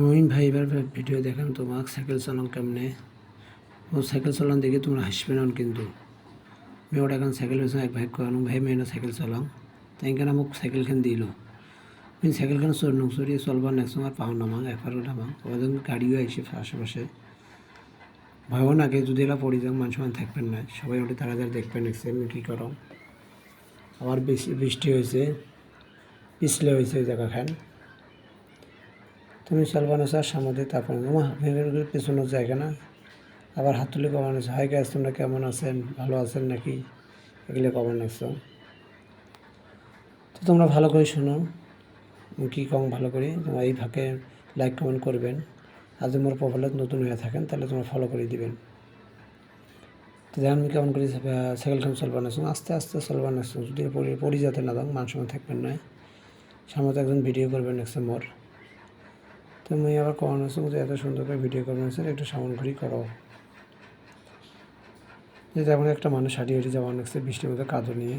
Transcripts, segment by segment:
মহিন ভাই, এবার ভিডিও দেখান তোমাক সাইকেল চালান কেমনে? ও সাইকেল চালান দেখে তোমরা হাসবে না কিন্তু। আমি ওটা এখন সাইকেল পেছন এক ভাই করানো ভাই মেয়ে সাইকেল চালাও। তাই কেন মোক সাইকেলখান দিল। আমি সাইকেলখান চোর নং চড়িয়ে চলবার নেক্সট আর পাও নামাং একবার নামাং ওদের গাড়িও আইসে আশেপাশে। ভয়ও নাগে যদি এলা পড়ি যাও মানুষ মান থাকবেন না। সবাই ওটা তাড়াতাড়ি দেখবেন নেক্সট আমি কী করো। আবার বৃষ্টি হয়েছে, পিছলে হয়েছে ওই জায়গাখান তুমি চলবানো স্যার সামনে তারপরে আমার ভেবের পেছনের জায়গা না। আবার হাত তুলে কমান আছে হাই গ্যাস তোমরা কেমন আছেন? ভালো আছেন নাকি? এগুলো কমান আসছো তো তোমরা ভালো করে শোনো। কী কম ভালো করে? তোমরা এই ফাঁকে লাইক কমেন্ট করবেন। আর যদি মোর প্রোফাইলত নতুন হয়ে থাকেন, তাহলে তোমরা ফলো করে দিবেন। তো দেখেন আমি কেমন করে সাইকেলখান চলবানো আসছো আস্তে আস্তে চলবানো আসছো যদি পড়ি যাতে না দাও, মান সময় থাকবেন না। সামনে একজন ভিডিও করবেন নেক্সট মোর তো মুই আবার কমানো আছে এত সুন্দর করে ভিডিও করবেন স্যার একটু সামন করেই করো যে যেমন একটা মানুষ হাঁটি হাঁটি যাওয়ার নেক্সট বৃষ্টির মধ্যে কাদো নিয়ে।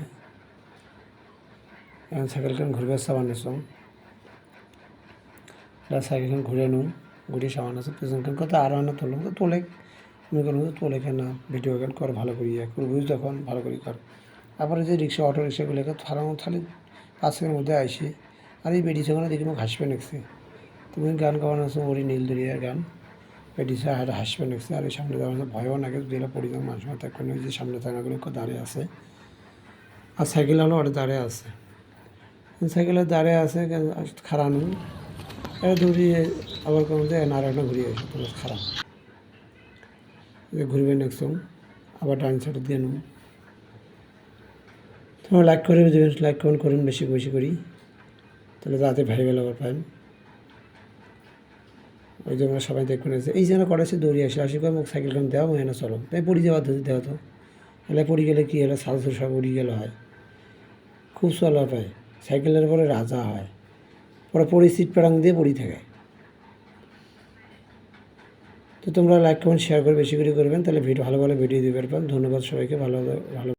এখন সাইকেলখান ঘুরবে সাবান এসম সাইকেলখান ঘুরে নুন ঘুরে সাবান আছে পেছনখান কত আরও আনা তুললাম তো তোলে মনে করলাম তোলে কেন ভিডিও গান কর, ভালো করি বুঝ তখন ভালো করি কর। আবার যে রিক্সা অটো রিক্সাগুলোকে থারানো খালি পাঁচ সেকেন্ডের মধ্যে আইসি। আর এই বেরিয়েছে ওখানে দেখি মোক হাসবে নেক্সে তুমি গান গাওয়ানো আছে ওরি নীল দরিয়ার গান। বেরিয়েছে আর হাসবে নেক্সে আর সামনে দাঁড়ানো ভয়ও নাগে, যদি এলা পড়ি যাও মানুষ মাথা কোনো যে সামনে থাকাগুলো দাঁড়িয়ে আছে। আর সাইকেল হলো ওটা দাঁড়িয়ে আছে। সাইকেলের দাঁড়িয়ে আছে খারানো এটা দৌড়িয়ে আবার কোনো যে না আর একটা ঘুরিয়ে আসে তোমার খারাপ ঘুরবে নেক্সট আবার ডান সাইডে দিয়ে নেব তোমরা লাইক করে দেবেন লাইক কমেন্ট করুন বেশি বেশি করি তাহলে তাতে ভাই গেল আবার পান ওই জন্য সবাই দেখবেন এসে এই যেন করেছে দৌড়িয়ে আসে, আসি করে মোক সাইকেলখান দেওয়া মই না, চলো। তাই পড়ি যাওয়া ধরে দেওয়া তো। এলে পড়ি গেলে কী হলো? সাল সব উড়ি গেলে হয়। খুব চলা পায়। সাইকেলের পরে রাজা হয়। পরে পড়ি, সিট পেড়াং দিয়ে পড়ি থাকে। তো তোমরা লাইক কমেন্ট শেয়ার করে বেশি করে করবেন। তাহলে ভিডিও ভালো ভালো ভিডিও দিতে পারবেন। ধন্যবাদ সবাইকে। ভালো ভালো